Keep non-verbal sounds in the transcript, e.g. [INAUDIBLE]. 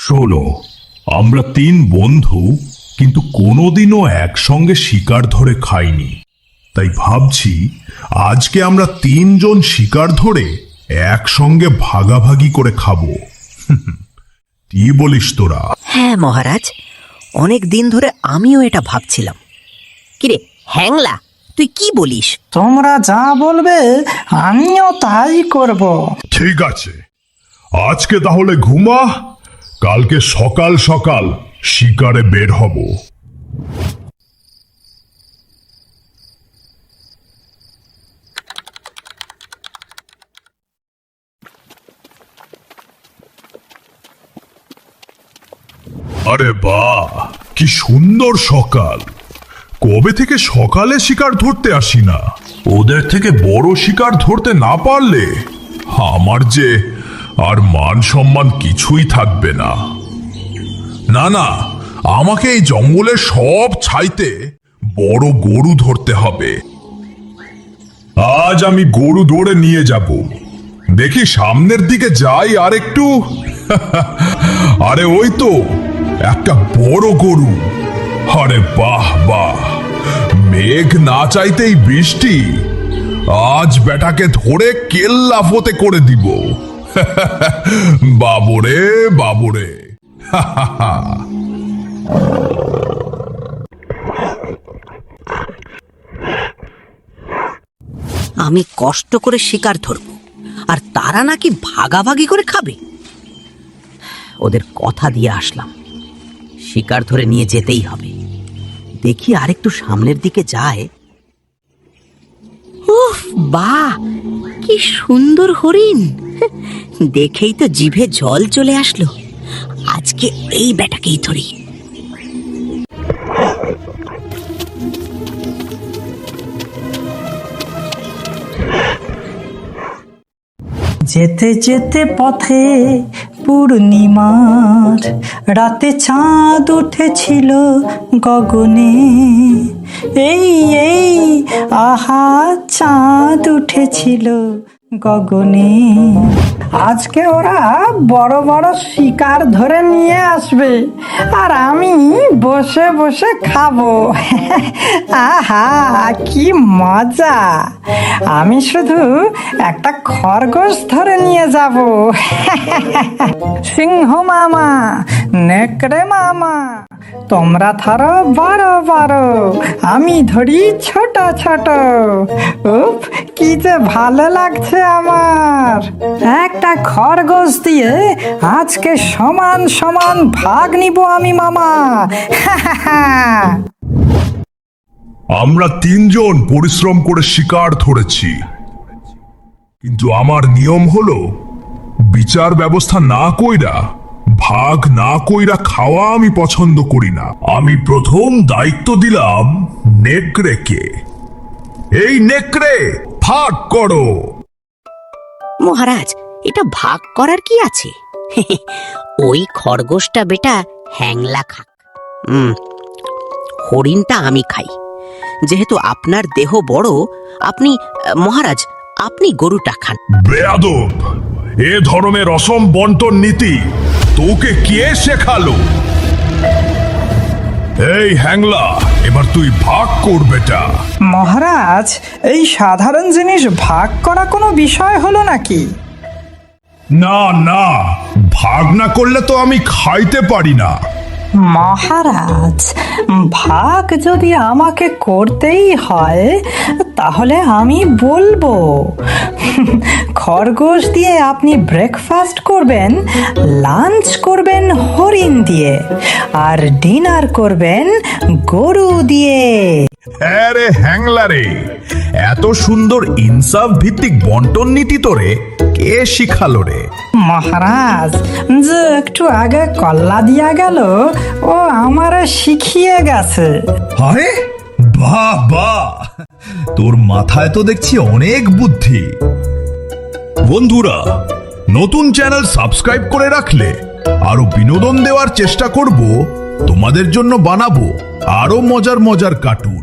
শোনো আমরা তিন বন্ধু কিন্তু কোনোদিনও একসঙ্গে শিকার ধরে খাইনি। তাই ভাবছি আজকে আমরা তিনজন শিকার ধরে একসঙ্গে ভাগাভাগি করে খাব। [LAUGHS] কি বলিস তোরা? হ্যাঁ মহারাজ অনেক দিন ধরে আমিও এটা ভাবছিলাম। কিরে হ্যাংলা তুই কি বলিস? তোমরা যা বলবে আমিও তাই করব। ঠিক আছে আজকে তাহলে ঘুমা কালকে সকাল সকাল শিকারে বের হব। আরে বাহ, কি সুন্দর সকাল। কবে থেকে সকালে শিকার ধরতে আসি না ওদের থেকে বড় শিকার ধরতে না পারলে আমার যে আর মান সম্মান কিছুই থাকবে না। না না, আমাকে এই জঙ্গলে সব ছাইতে বড় গরু ধরতে হবে। আজ আমি গরু ধরে নিয়ে যাব। দেখি সামনের দিকে যাই আর একটু। [LAUGHS] আরে ওই তো, একটা বড় গরু। আরে বাহ বাহ, মেঘ না চাইতেই বৃষ্টি। আজ বেটাকে ধরে কেল্লা ফতে করে দিব। [LAUGHS] বাবরে বাবরে। [LAUGHS] আমি কষ্ট করে শিকার ধরব, আর তারা নাকি ভাগাভাগি করে খাবে। ওদের কথা দিয়ে আসলাম, শিকার ধরে নিয়ে যেতেই হবে। দেখি আরেকটু সামনের দিকে যায়। বাহ, কি সুন্দর হরিণ! [LAUGHS] দেখেই তো জিভে জল চলে আসলো। আজকে এই বেটাকেই ধরি। যেতে যেতে পথে পূর্ণিমার রাতে চাঁদ উঠেছিল গগনে। এই এই, আহা, চাঁদ উঠেছিল। গগনে। আজকে ওরা বড় বড় শিকার ধরে নিয়ে আসবে আর আমি বসে বসে খাব। আহা, কি মজা। আমি শুধু একটা খরগোশ ধরে নিয়ে যাব। সিংহ মামা, নেকড়ে মামা, তোমরা ধরো বড় বড়, আমি ধরি ছোট ছোট। উফ কি যে ভালো লাগছে আমার। একটা খরগোশ দিয়ে আজকে সমান সমান ভাগ নিব আমি, মামা। আমরা তিনজন পরিশ্রম করে শিকার ধরেছি। কিন্তু আমার নিয়ম হলো, বিচার ব্যবস্থা না কইরা, ভাগ না কইরা খাওয়া আমি পছন্দ করি না। আমি প্রথম দায়িত্ব দিলাম নেকড়েকে। এই নেকড়ে! ভাগ করো। মহারাজ এটা ভাগ করার কি আছে? [LAUGHS] ওই খরগোশটা বেটা হ্যাংলা খাক। হুম হরিণটা আমি খাই। যেহেতু আপনার দেহ বড় আপনি মহারাজ আপনি গরুটা খান। বেয়াদব এ ধরনের অসম বন্টন নীতি তোকে কে শেখালো? এই হ্যাংলা এবার তুই ভাগ কর বেটা। মহারাজ এই সাধারণ জিনিস ভাগ করা কোনো বিষয় হলো নাকি? না না ভাগ না করলে তো আমি খাইতে পারি না। মহারাজ ভাগ যদি আমাকে করতেই হয় তাহলে আমি বলব। খরগোশ দিয়ে আপনি ব্রেকফাস্ট করবেন লাঞ্চ হরিণ দিয়ে। আর ডিনার করবেন গরু দিয়ে। হ্যাঁ রে হ্যাংলা রে এত সুন্দর ইনসাফ ভিত্তিক বন্টন নীতি তোরে কে শিখালো রে? মহারাজ যে একটু আগে কল্লা দিয়া গেল ও আমারে শিখিয়ে গেছে। আরে বাহ বাহ। তোর মাথায় তো দেখছি অনেক বুদ্ধি। বন্ধুরা নতুন চ্যানেল সাবস্ক্রাইব করে রাখলে আরও বিনোদন দেওয়ার চেষ্টা করব তোমাদের জন্য বানাবো। আরও মজার মজার কার্টুন